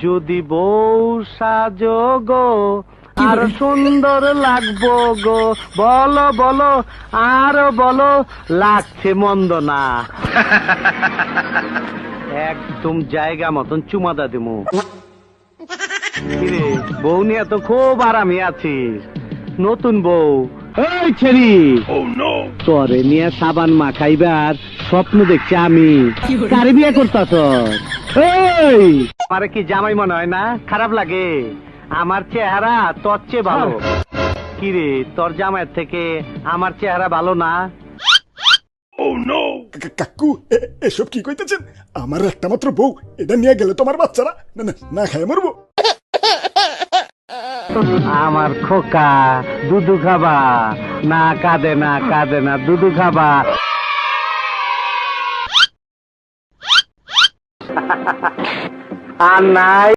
যদি বউ সাজো গো আর সুন্দর লাগবো গো। বলো বলো আর বলো লাগছে মন্দ না। একদম জায়গা মতন চুমাদা দিমু। বউ নিয়ে তো খুব আরামে আছিস। নতুন বউ। এই ছেড়ি। তরে নিয়ে সাবান মাখাইবার স্বপ্ন দেখছি আমি। কারে বিয়ে করতাছ? এই! আমার কি জামাই মনে হয় না? খারাপ লাগে। আমার চেহারা তোর চেয়ে ভালো। কিরে তোর জামাইয়ের থেকে আমার চেহারা ভালো না? কা- কাকু এ- এসব কি কইতেছেন? আমার একটা মাত্র বউ এটা নিয়ে গেলে তোমার বাচ্চারা না না না খায় মরবো। আমার খোকা দুধু খাবা। না কাঁদে না কাঁদে না দুধু খাবা। আর নাই।